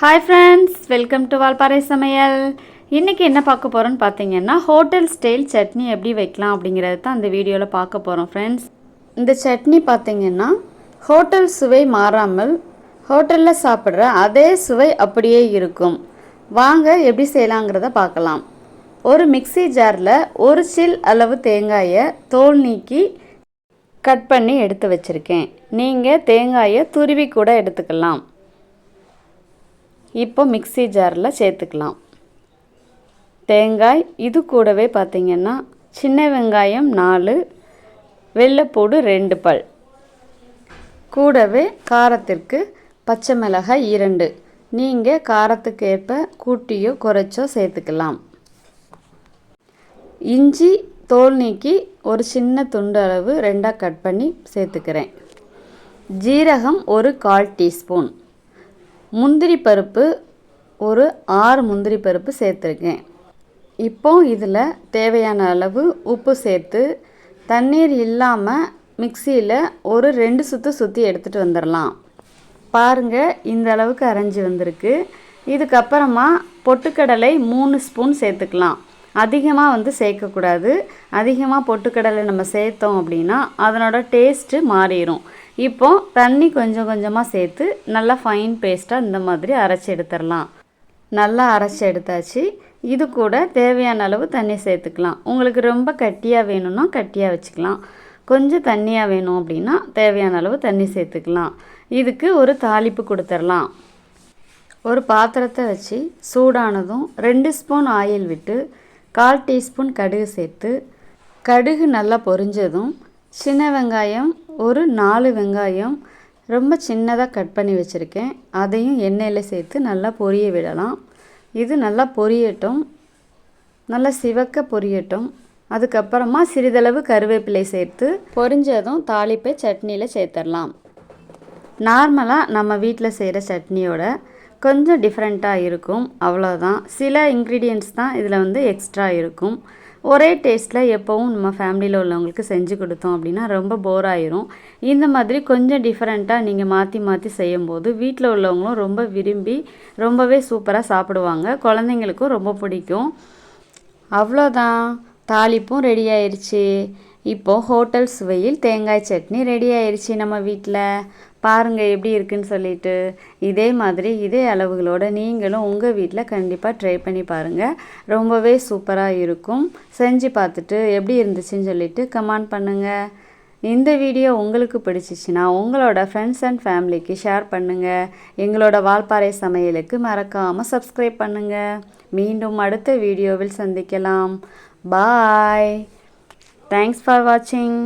Hi friends welcome to Valparai Samayal இன்றைக்கி என்ன பார்க்க போகிறோன்னு பார்த்தீங்கன்னா ஹோட்டல் ஸ்டைல் சட்னி எப்படி வைக்கலாம் அப்படிங்கிறது தான் அந்த வீடியோவில் பார்க்க போகிறோம் ஃப்ரெண்ட்ஸ் இந்த சட்னி பார்த்திங்கன்னா ஹோட்டல் சுவை மாறாமல் ஹோட்டலில் சாப்பிட்ற அதே சுவை அப்படியே இருக்கும். வாங்க எப்படி செய்யலாங்கிறத பார்க்கலாம். ஒரு மிக்ஸி ஜாரில் ஒரு சில் அளவு தேங்காயை தோல் நீக்கி கட் பண்ணி எடுத்து வச்சுருக்கேன். நீங்கள் தேங்காயை துருவி கூட எடுத்துக்கலாம். இப்போ மிக்ஸி ஜாரில் சேர்த்துக்கலாம். தேங்காய் இது கூடவே பார்த்திங்கன்னா சின்ன வெங்காயம் நாலு வெள்ளைப்பூடு ரெண்டு பல். கூடவே காரத்திற்கு பச்சை மிளகாய் இரண்டு. நீங்கள் காரத்துக்கு ஏற்ப கூட்டியோ குறைச்சோ சேர்த்துக்கலாம். இஞ்சி தோல் நீக்கி ஒரு சின்ன துண்டு அளவு ரெண்டாக கட் பண்ணி சேர்த்துக்கிறேன். ஜீரகம் ஒரு கால் டீஸ்பூன். முந்திரி பருப்பு ஒரு ஆறு முந்திரி பருப்பு சேர்த்துருக்கேன். இப்போ இதில் தேவையான அளவு உப்பு சேர்த்து தண்ணீர் இல்லாமல் மிக்சியில் ஒரு ரெண்டு சுற்று சுற்றி எடுத்துகிட்டு வந்துடலாம் பாருங்கள் இந்த அளவுக்கு அரைஞ்சி வந்திருக்கு. இதுக்கப்புறமா பொட்டுக்கடலை மூணு ஸ்பூன் சேர்த்துக்கலாம். அதிகமாக வந்து சேர்க்கக்கூடாது. அதிகமாக பொட்டுக்கடலை நம்ம சேர்த்தோம் அப்படின்னா அதனோட டேஸ்ட்டு மாறிடும் இப்போ தண்ணி கொஞ்சம் கொஞ்சமாக சேர்த்து நல்லா ஃபைன் பேஸ்ட்டாக இந்த மாதிரி அரைச்சி எடுத்துடலாம். நல்லா அரைச்சி எடுத்தாச்சு. இது கூட தேவையான அளவு தண்ணி சேர்த்துக்கலாம். உங்களுக்கு ரொம்ப கட்டியாக வேணும்னா கட்டியாக வச்சுக்கலாம். கொஞ்சம் தண்ணியாக வேணும் அப்படின்னா தேவையான அளவு தண்ணி சேர்த்துக்கலாம். இதுக்கு ஒரு தாளிப்பு கொடுத்துடலாம். ஒரு பாத்திரத்தை வச்சு சூடானதும் ரெண்டு ஸ்பூன் ஆயில் விட்டு கால் டீஸ்பூன் கடுகு சேர்த்து கடுகு நல்லா பொரிஞ்சதும் சின்ன வெங்காயம் ஒரு நாலு வெங்காயம் ரொம்ப சின்னதாக கட் பண்ணி வச்சுருக்கேன். அதையும் எண்ணெயில் சேர்த்து நல்லா பொரிய விடலாம். இது நல்லா பொரியட்டும். நல்லா சிவக்க பொரியட்டும். அதுக்கப்புறமா சிறிதளவு கருவேப்பிலை சேர்த்து பொரிஞ்சதும் தாளிப்பை சட்னியில் சேர்த்துடலாம் நார்மலாக நம்ம வீட்டில் செய்கிற சட்னியோட கொஞ்சம் டிஃப்ரெண்ட்டாக இருக்கும். அவ்வளோதான் சில இன்க்ரீடியன்ட்ஸ் தான் இதில் வந்து எக்ஸ்ட்ரா இருக்கும். ஒரே டேஸ்ட்டில் எப்போவும் நம்ம ஃபேமிலியில் உள்ளவங்களுக்கு செஞ்சு கொடுத்தோம் அப்படின்னா ரொம்ப போர் ஆயிரும். இந்த மாதிரி கொஞ்சம் டிஃப்ரெண்ட்டாக நீங்கள் மாற்றி மாற்றி செய்யும்போது வீட்டில் உள்ளவங்களும் ரொம்ப விரும்பி ரொம்பவே சூப்பராக சாப்பிடுவாங்க. குழந்தைங்களுக்கும் ரொம்ப பிடிக்கும். அவ்வளோதான். தாளிப்பும் ரெடி ஆயிடுச்சு இப்போது ஹோட்டல் சுவையில் தேங்காய் சட்னி ரெடி ஆயிடுச்சு நம்ம வீட்டில் பாருங்கள் எப்படி இருக்குன்னு சொல்லிட்டு இதே மாதிரி இதே அளவுகளோடு நீங்களும் உங்கள் வீட்டில் கண்டிப்பாக ட்ரை பண்ணி பாருங்கள் ரொம்பவே சூப்பராக இருக்கும். செஞ்சு பார்த்துட்டு எப்படி இருந்துச்சுன்னு சொல்லிட்டு கமெண்ட் பண்ணுங்கள் இந்த வீடியோ உங்களுக்கு பிடிச்சிச்சின்னா உங்களோட ஃப்ரெண்ட்ஸ் அண்ட் ஃபேமிலிக்கு ஷேர் பண்ணுங்கள் எங்களோட வால்பாறை சமையலுக்கு மறக்காமல் சப்ஸ்கிரைப் பண்ணுங்கள் மீண்டும் அடுத்த வீடியோவில் சந்திக்கலாம். பாய் தேங்க்ஸ் ஃபார் வாட்சிங்